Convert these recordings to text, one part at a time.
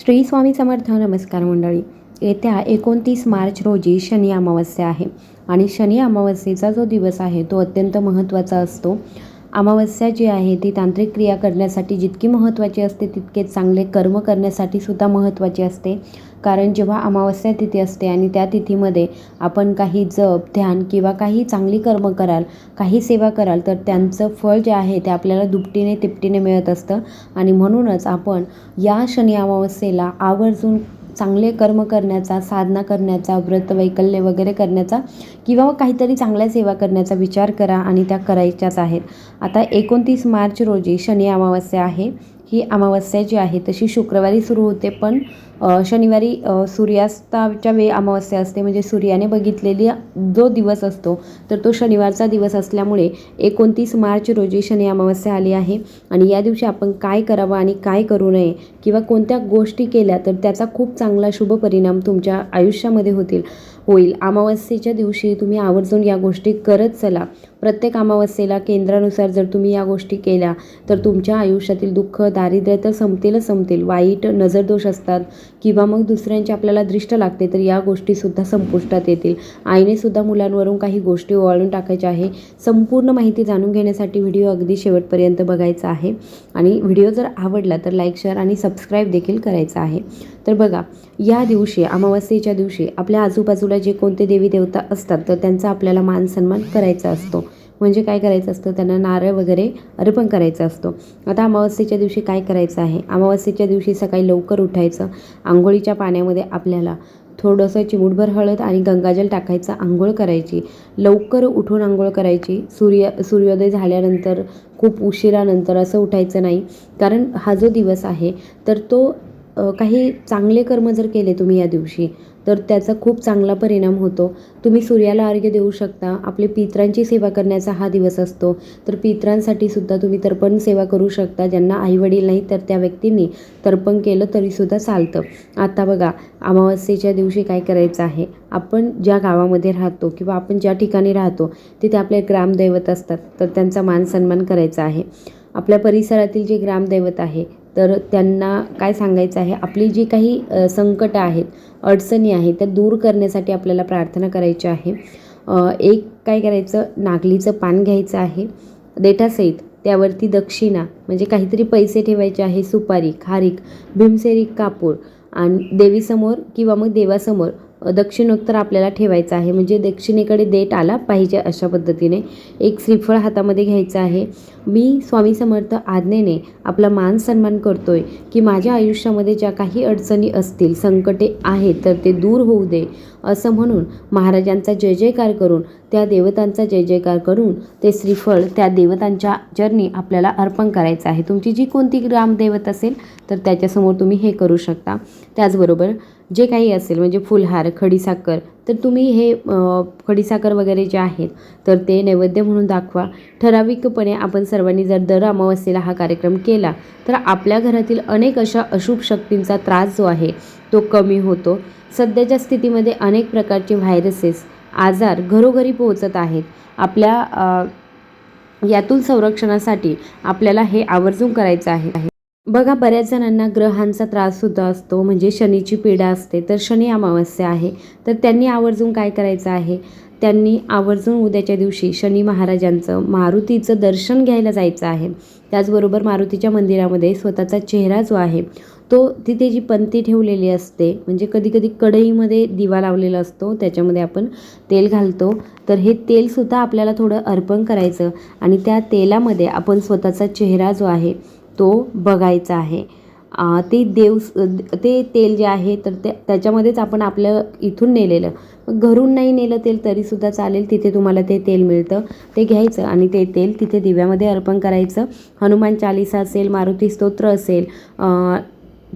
श्री स्वामी समर्थ नमस्कार मंडळी. येत्या एकोणतीस मार्च रोजी शनी अमावस्या आहे आणि शनी अमावस्येचा जो दिवस आहे तो अत्यंत महत्त्वाचा असतो. अमावस्या जी आहे ती तांत्रिक क्रिया करण्यासाठी जितकी महत्त्वाची असते तितके चांगले कर्म करण्यासाठी सुद्धा महत्त्वाची असते. कारण जेव्हा अमावस्या तिथी असते आणि त्या तिथीमध्ये आपण काही जप ध्यान किंवा काही चांगली कर्म कराल काही सेवा कराल तर त्यांचं फळ जे आहे ते आपल्याला दुपटीने तिपटीने मिळत असतं. आणि म्हणूनच आपण या शनी अमावस्येला आवर्जून चांगले कर्म करण्याचा साधना करण्याचा व्रत वैकल्य वगैरे करण्याचा किंवा काहीतरी चांगल्या सेवा करण्याचा विचार करा आणि त्या करायच्याच आहेत. आता एकोणतीस मार्च रोजी शनी अमावस्या आहे. ही अमावस्या जी आहे तशी शुक्रवारी सुरू होते पण शनिवारी सूर्यास्ताच्या वेळी अमावस्या असते. म्हणजे सूर्याने बघितलेली जो दिवस असतो तर तो शनिवारचा दिवस असल्यामुळे एकोणतीस मार्च रोजी शनी अमावस्या आली आहे. आणि या दिवशी आपण काय करावं आणि काय करू नये किंवा कोणत्या गोष्टी केल्या तर त्याचा खूप चांगला शुभ परिणाम तुमच्या आयुष्यामध्ये होतील. होईल. अमावस्येच्या दिवशी तुम्ही आवर्जून या गोष्टी करत चला. प्रत्येक अमावस्येला केंद्रानुसार जर तुम्ही या गोष्टी केल्या तर तुमच्या आयुष्यातील दुःख दारिद्र्य तर संपतीलच संपतील. वाईट नजरदोष असतात. किंवा मग दुसऱ्यांची आपल्याला दृष्ट लागते तर या गोष्टीसुद्धा संपुष्टात येतील. आईने सुद्धा मुलांवरून काही गोष्टी ओवाळून टाकायच्या आहे. संपूर्ण माहिती जाणून घेण्यासाठी व्हिडिओ अगदी शेवटपर्यंत बघायचा आहे. आणि व्हिडिओ जर आवडला तर लाईक शेअर आणि सबस्क्राईब देखील करायचा आहे. तर बघा या दिवशी अमावस्येच्या दिवशी आपल्या आजूबाजूला जे कोणते देवी देवता असतात तर त्यांचा आपल्याला मान सन्मान करायचा असतो. म्हणजे काय करायचं असतं? त्यांना नारळ वगैरे अर्पण करायचा असतो. आता अमावस्येच्या दिवशी काय करायचं आहे? अमावस्येच्या दिवशी सकाळी लवकर उठायचं. आंघोळीच्या पाण्यामध्ये आपल्याला थोडंसं चिमूटभर हळद आणि गंगाजल टाकायचं आंघोळ करायची. लवकर उठून आंघोळ करायची. सूर्य सूर्योदय झाल्यानंतर खूप उशिरानंतर असं उठायचं नाही. कारण हा जो दिवस आहे तर तो काही चांगले कर्म जर केले तुम्ही या दिवशी तर त्याचा खूप चांगला परिणाम होतो. तुम्ही सूर्याला अर्घ्य देऊ शकता. आपले पित्रांची सेवा करण्याचा हा दिवस असतो. तर पित्रांसाठी सुद्धा तुम्ही तर्पण सेवा करू शकता. ज्यांना आईवडील नाही तर त्या व्यक्तींनी तर्पण केलं तरीसुद्धा चालतं. आता बघा अमावस्येच्या दिवशी काय करायचं आहे? आपण ज्या गावामध्ये राहतो किंवा आपण ज्या ठिकाणी राहतो तिथे आपले ग्रामदैवत असतात. तर त्यांचा मान सन्मान करायचा आहे. आपल्या परिसरातील जे ग्रामदैवत आहे तर त्यांना काय सांगायचं आहे? आपली जी काही संकटं आहेत अडचणी आहेत त्या दूर करण्यासाठी आपल्याला प्रार्थना करायची आहे. एक काय करायचं? नागलीचं पान घ्यायचं आहे. देठासहित त्यावरती दक्षिणा म्हणजे काहीतरी पैसे ठेवायचे आहे सुपारी खारीक भीमसेरी कापूर आणि देवीसमोर किंवा मग देवासमोर दक्षिणोत्तर आपल्याला ठेवायचं आहे. म्हणजे दक्षिणेकडे देठ आला पाहिजे अशा पद्धतीने. एक श्रीफळ हातामध्ये घ्यायचं आहे. मी स्वामी समर्थ आज्ञेने आपला मान सन्मान करतो आहे की माझ्या आयुष्यामध्ये ज्या काही अडचणी असतील संकटे आहेत तर ते दूर होऊ दे. असं म्हणून महाराजांचा जय जयकार करून त्या देवतांचा जय जयकार करून ते श्रीफळ त्या देवतांच्या जर्नी आपल्याला अर्पण करायचं आहे. तुमची जी कोणती ग्रामदैवत असेल तर त्याच्यासमोर तुम्ही हे करू शकता. त्याचबरोबर जे काही असेल म्हणजे फुलहार खडीसाखर तर तुम्ही हे खडीसाखर वगैरे जे आहेत तर ते नैवेद्य म्हणून दाखवा. ठराविकपणे आपण सर्वांनी जर दर अमावस्येला हा कार्यक्रम केला तर आपल्या घरातील अनेक अशा अशुभ शक्तींचा त्रास जो आहे तो कमी होतो. सध्याच्या स्थितीमध्ये अनेक प्रकारचे व्हायरसेस आजार घरोघरी पोहोचत आहेत. आपल्या यातून संरक्षणासाठी आपल्याला हे आवर्जून करायचं आहे. बघा बऱ्याच जणांना ग्रहांचा त्राससुद्धा असतो. म्हणजे शनीची पीडा असते. तर शनी अमावस्या आहे. तर त्यांनी आवर्जून काय करायचं आहे? त्यांनी आवर्जून उद्याच्या दिवशी शनी महाराजांचं मारुतीचं दर्शन घ्यायला जायचं आहे. त्याचबरोबर मारुतीच्या मंदिरामध्ये स्वतःचा चेहरा जो आहे तो तिथे जी पंती ठेवलेली असते म्हणजे कधी कधी कढईमध्ये दिवा लावलेला असतो त्याच्यामध्ये आपण तेल घालतो. तर हे तेलसुद्धा आपल्याला थोडं अर्पण करायचं आणि त्या तेलामध्ये आपण स्वतःचा चेहरा जो आहे तो बघायचा आहे. ते देव ते तेल जे आहे तर ते त्याच्यामध्येच आपण आपलं इथून नेलेलं. घरून नाही नेलं तेल तरीसुद्धा चालेल तिथे तुम्हाला ते तेल मिळतं. ते घ्यायचं आणि ते तेल तिथे दिव्यामध्ये अर्पण करायचं. हनुमान चालिसा असेल मारुती स्तोत्र असेल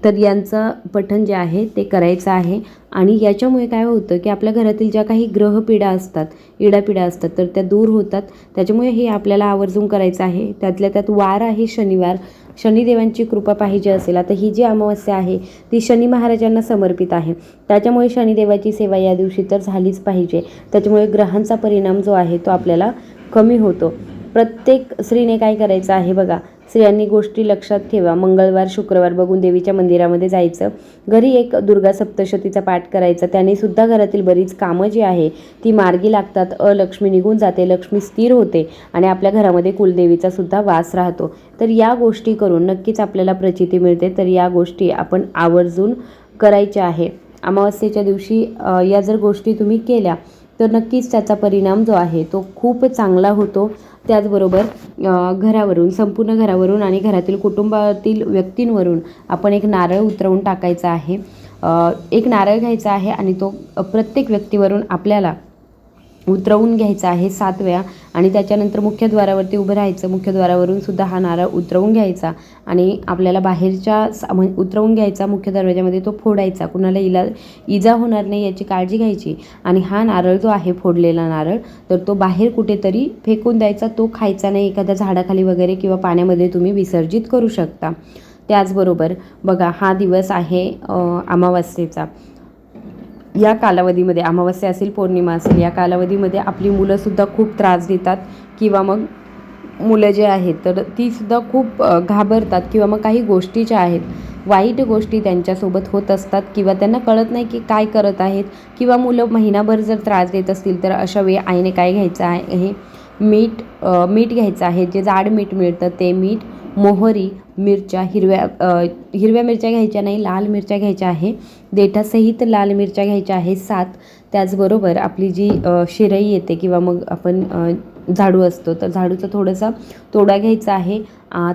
तर यांचं पठण जे आहे ते करायचं आहे. आणि याच्यामुळे काय होतं की आपल्या घरातील ज्या काही ग्रहपिढ्या असतात इडापिडा असतात तर त्या दूर होतात. त्याच्यामुळे हे आपल्याला आवर्जून करायचं आहे. त्यातल्या त्यात वार आहे शनिवार. शनिदेवांची कृपा पाहिजे असेल. आता ही जी अमावस्या आहे ती शनी महाराजांना समर्पित आहे. त्याच्यामुळे शनिदेवाची सेवा या दिवशी तर झालीच पाहिजे. त्याच्यामुळे ग्रहांचा परिणाम जो आहे तो आपल्याला कमी होतो. प्रत्येक स्त्रीने काय करायचं आहे बघा स्त्रियांनी गोष्टी लक्षात ठेवा. मंगळवार शुक्रवार बघून देवीच्या मंदिरामध्ये जायचं. घरी एक दुर्गा सप्तशतीचा पाठ करायचा. त्याने सुद्धा घरातील बरीच कामं जी आहे ती मार्गी लागतात. अलक्ष्मी निघून जाते. लक्ष्मी स्थिर होते आणि आपल्या घरामध्ये कुलदेवीचा सुद्धा वास राहतो. तर या गोष्टी करून नक्कीच आपल्याला प्रचिती मिळते. तर या गोष्टी आपण आवर्जून करायच्या आहे. अमावस्येच्या दिवशी या जर गोष्टी तुम्ही केल्या तर नक्कीच त्याचा परिणाम जो आहे तो खूप चांगला होतो. त्याचबरोबर घरावरून संपूर्ण घरावरून आणि घरातील कुटुंबातील व्यक्तींवरून आपण एक नारळ उतरवून टाकायचा आहे. एक नारळ घ्यायचा आहे आणि तो प्रत्येक व्यक्तीवरून आपल्याला उतरवून घ्यायचा आहे सात वेळा आणि त्याच्यानंतर मुख्यद्वारावरती उभं राहायचं. मुख्यद्वारावरून सुद्धा हा नारळ उतरवून घ्यायचा आणि आपल्याला बाहेरच्या सा- उतरवून घ्यायचा मुख्य दरवाजामध्ये तो फोडायचा. कुणाला इला इजा होणार नाही याची काळजी घ्यायची. आणि हा नारळ जो आहे फोडलेला नारळ तर तो बाहेर कुठेतरी फेकून द्यायचा. तो खायचा नाही. एखाद्या झाडाखाली वगैरे किंवा पाण्यामध्ये तुम्ही विसर्जित करू शकता. त्याचबरोबर बघा हा दिवस आहे अमावास्येचा. या कालावधीमध्ये अमावस्या असेल पौर्णिमा असेल या कालावधीमध्ये आपली मुलंसुद्धा खूप त्रास देतात किंवा मग मुलं जे आहेत तर तीसुद्धा खूप घाबरतात किंवा मग काही गोष्टी ज्या आहेत वाईट गोष्टी त्यांच्यासोबत होत असतात किंवा त्यांना कळत नाही की काय करत आहेत किंवा मुलं महिनाभर जर त्रास देत असतील तर अशा वेळी आईने काय घ्यायचं आहे हे मीठ मीठ घ्यायचं आहे. जे जाड मीठ मिळतं ते मीठ मोहरी मिरच्या हिरव्या हिरव्या मिरच्या घ्यायच्या नाही लाल मिरच्या घ्यायच्या आहे. देठासहित लाल मिरच्या घ्यायच्या आहे सात. त्याचबरोबर आपली जी शिरई येते किंवा मग आपण झाडू असतो तर झाडूचा थोडासा तोडा घ्यायचा आहे.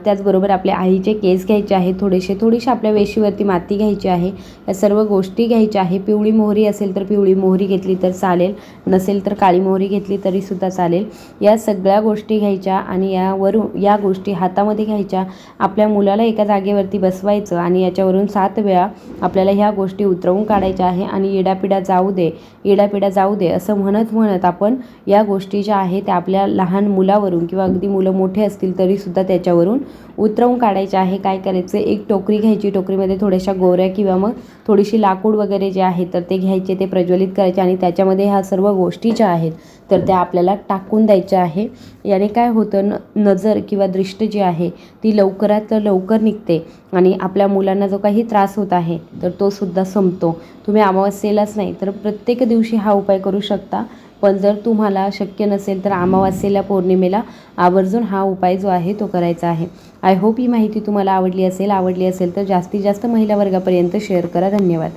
त्याचबरोबर आपल्या आईचे केस घ्यायचे आहे थोडेसे थोडीशी आपल्या वेशीवरती माती घ्यायची आहे. या सर्व गोष्टी घ्यायच्या आहे. पिवळी मोहरी असेल तर पिवळी मोहरी घेतली तर चालेल. नसेल तर काळी मोहरी घेतली तरीसुद्धा चालेल. या सगळ्या गोष्टी घ्यायच्या आणि यावरून या गोष्टी हातामध्ये घ्यायच्या. आपल्या मुलाला एका जागेवरती बसवायचं आणि याच्यावरून सात वेळा आपल्याला ह्या गोष्टी उतरवून काढायच्या आहे आणि येडापिडा जाऊ दे येडापिडा जाऊ दे असं म्हणत म्हणत आपण या गोष्टी ज्या आहेत त्या आपल्या लहान मुलावरून किंवा अगदी मुलं मोठे असतील तरीसुद्धा त्याच्यावरून उतरवून काढायचे आहे काय करायचं? एक टोकरी घ्यायची. टोकरीमध्ये थोड्याशा गोऱ्या किंवा मग थोडीशी लाकूड वगैरे जे आहे तर ते घ्यायचे ते प्रज्वलित करायचे आणि त्याच्यामध्ये ह्या सर्व गोष्टी ज्या आहेत तर त्या आपल्याला टाकून द्यायच्या आहे. याने काय होतं न नजर किंवा दृष्ट जी आहे ती लवकरात लवकर निघते आणि आपल्या मुलांना जो काही त्रास होत आहे तर तो सुद्धा संपतो. तुम्ही अमावस्येलाच नाही तर प्रत्येक दिवशी हा उपाय करू शकता. पण जर तुम्हाला शक्य नसेल तर अमावास्येला पौर्णिमेला आवर्जून हा उपाय जो आहे तो करायचा आहे. आय होप ही माहिती तुम्हाला आवडली असेल आवडली असेल तर जास्तीत जास्त महिला वर्गापर्यंत शेअर करा. धन्यवाद.